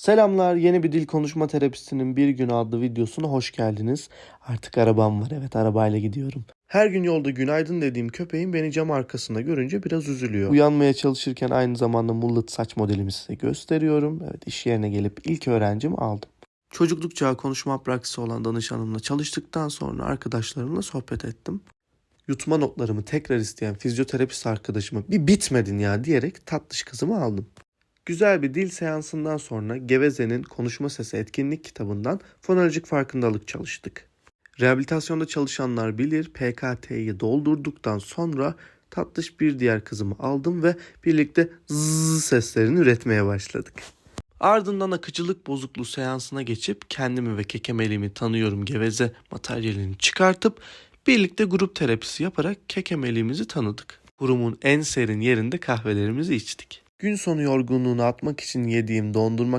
Selamlar, yeni bir dil konuşma terapistinin bir gün adlı videosuna hoş geldiniz. Artık arabam var, evet arabayla gidiyorum. Her gün yolda günaydın dediğim köpeğim beni cam arkasında görünce biraz üzülüyor. Uyanmaya çalışırken aynı zamanda mullet saç modelimi size gösteriyorum. Evet iş yerine gelip ilk öğrencimi aldım. Çocukluk çağı konuşma praksisi olan danışanımla çalıştıktan sonra arkadaşlarımla sohbet ettim. Yutma notlarımı tekrar isteyen fizyoterapist arkadaşıma bir bitmedin ya diyerek tatlış kızımı aldım. Güzel bir dil seansından sonra Geveze'nin Konuşma Sesi etkinlik kitabından fonolojik farkındalık çalıştık. Rehabilitasyonda çalışanlar bilir PKT'yi doldurduktan sonra tatlış bir diğer kızımı aldım ve birlikte zzz seslerini üretmeye başladık. Ardından akıcılık bozukluğu seansına geçip kendimi ve kekemeliğimi tanıyorum geveze materyalini çıkartıp birlikte grup terapisi yaparak kekemeliğimizi tanıdık. Kurumun en serin yerinde kahvelerimizi içtik. Gün sonu yorgunluğunu atmak için yediğim dondurma